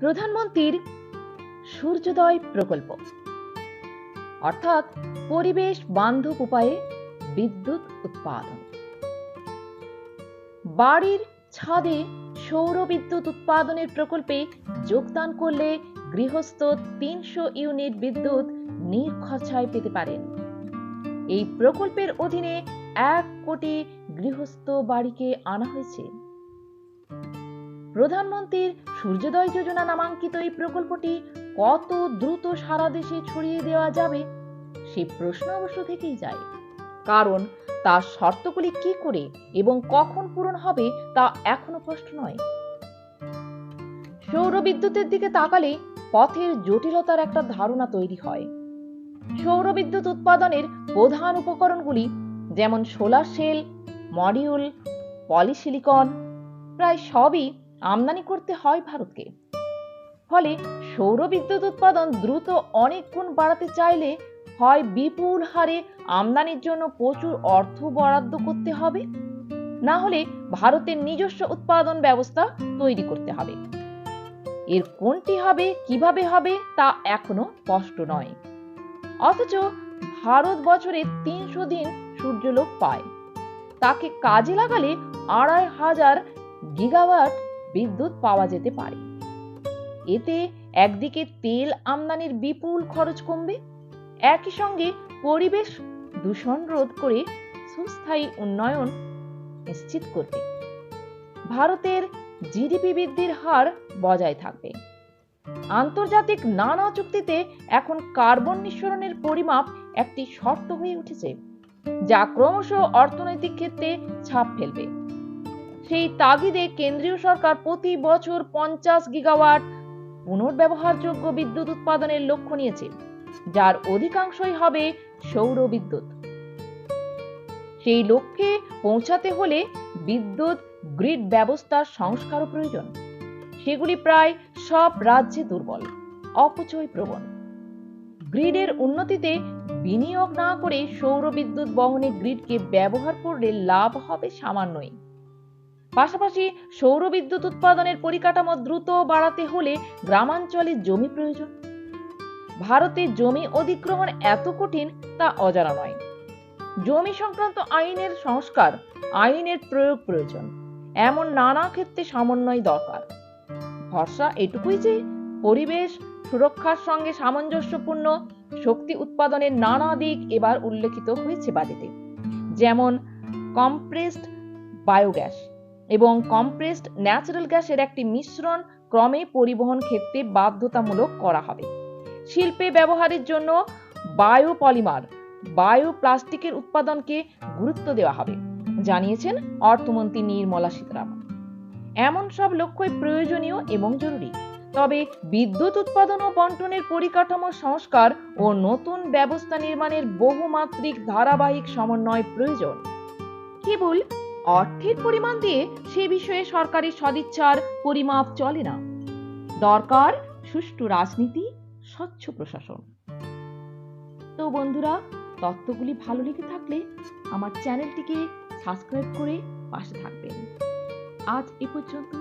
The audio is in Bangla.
প্রধানমন্ত্রীর সূর্যোদয় প্রকল্প। অর্থাৎ পরিবেশ বান্ধব উপায়ে বিদ্যুৎ উৎপাদন। বাড়ির ছাদে সৌর বিদ্যুৎ উৎপাদনের প্রকল্পে যোগদান করলে গৃহস্থ তিনশো ইউনিট বিদ্যুৎ নির্খরচায় পেতে পারেন। এই প্রকল্পের অধীনে এক কোটি গৃহস্থ বাড়িকে আনা হয়েছে। প্রধানমন্ত্রীর সূর্যোদয় যোজনা নামাঙ্কিত এই প্রকল্পটি কত দ্রুত সারা দেশে ছড়িয়ে দেওয়া যাবে? সে প্রশ্ন অবশ্য থেকেই যায়। কারণ তার শর্তগুলি কি করে এবং কখন পূরণ হবে তা এখনও স্পষ্ট নয়। সৌর বিদ্যুতের দিকে তাকালে পথের জটিলতার একটা ধারণা তৈরি হয়। সৌর বিদ্যুৎ উৎপাদনের প্রধান উপকরণগুলি যেমন সোলার সেল, মডিউল, পলিসিলিকন, প্রায় সবই আমদানি করতে হয় ভারতকে। ফলে সৌর বিদ্যুৎ উৎপাদন দ্রুত অনেক গুণ বাড়াতে চাইলে হয় বিপুল হারে আমদানির জন্য প্রচুর অর্থ বরাদ্দ করতে হবে, না হলে ভারতের নিজস্ব উৎপাদন ব্যবস্থা তৈরি করতে হবে। এর কোনটি হবে, কীভাবে হবে, তা এখনও স্পষ্ট নয়। অথচ ভারত বছরে তিনশো দিন সূর্যলোক পায়। তাকে কাজে লাগালে আড়াই হাজার গিগাওয়াট বিদ্যুৎ পাওয়া যেতে পারে। এতে একদিকে তেল আমদানির বিপুল খরচ কমবে, একই সঙ্গে পরিবেশ দূষণ রোধ করে সুস্থায়ী উন্নয়ন নিশ্চিত করবে। ভারতের জিডিপি বৃদ্ধির হার বজায় থাকবে। আন্তর্জাতিক নানা চুক্তিতে এখন কার্বন নিঃসরণের পরিমাপ একটি শর্ত হয়ে উঠেছে, যা ক্রমশ অর্থনৈতিক ক্ষেত্রে ছাপ ফেলবে। সেই তাগিদে কেন্দ্রীয় সরকার প্রতি বছর পঞ্চাশ গিগাওয়াট পুনর্ব্যবহারযোগ্য বিদ্যুৎ উৎপাদনের লক্ষ্য নিয়েছে, যার অধিকাংশই হবে সৌর বিদ্যুৎ। সেই লক্ষ্যে পৌঁছাতে হলে বিদ্যুৎ গ্রিড ব্যবস্থার সংস্কারও প্রয়োজন। সেগুলি প্রায় সব রাজ্যে দুর্বল, অপচয় প্রবণ। গ্রিডের উন্নতিতে বিনিয়োগ না করে সৌর বিদ্যুৎ বহনে গ্রিডকে ব্যবহার করলে লাভ হবে সামান্যই। পাশাপাশি সৌর বিদ্যুৎ উৎপাদনের পরিকাঠামো দ্রুত বাড়াতে হলে গ্রামাঞ্চলে জমি প্রয়োজন। ভারতে জমি অধিগ্রহণ এত কঠিন তা অজানা নয়। জমি সংক্রান্ত আইনের সংস্কার, আইনের প্রয়োগ প্রয়োজন। এমন নানা ক্ষেত্রে সমন্বয় দরকার। ভরসা এটুকুই যে পরিবেশ সুরক্ষার সঙ্গে সামঞ্জস্যপূর্ণ শক্তি উৎপাদনের নানা দিক এবার উল্লেখিত হয়েছে বাজেটে যেমন কম্প্রেসড বায়োগ্যাস এবং কম্প্রেসড ন্যাচারাল গ্যাসের একটি মিশ্রণ ক্রমে পরিবহন ক্ষেত্রে বাধ্যতামূলক করা হবে। শিল্পে ব্যবহারের জন্য বায়োপলিমার বায়ো প্লাস্টিকের উৎপাদনকে গুরুত্ব দেওয়া হবে, জানিয়েছেন অর্থমন্ত্রী নির্মলা সীতারামন। এমন সব লক্ষ্যই প্রয়োজনীয় এবং জরুরি। তবে বিদ্যুৎ উৎপাদন ও বন্টনের পরিকাঠামো সংস্কার ও নতুন ব্যবস্থা নির্মাণের বহুমাত্রিক ধারাবাহিক সমন্বয় প্রয়োজন। কেবল অর্থের পরিমাণ দিয়ে সে বিষয়ে সরকারের সদিচ্ছার পরিমাপ চলে না। দরকার সুষ্ঠু রাজনীতি, স্বচ্ছ প্রশাসন। তো বন্ধুরা, তত্ত্বগুলি ভালো লেগে থাকলে আমার চ্যানেলটিকে সাবস্ক্রাইব করে পাশে থাকবেন। আজ এ পর্যন্তই।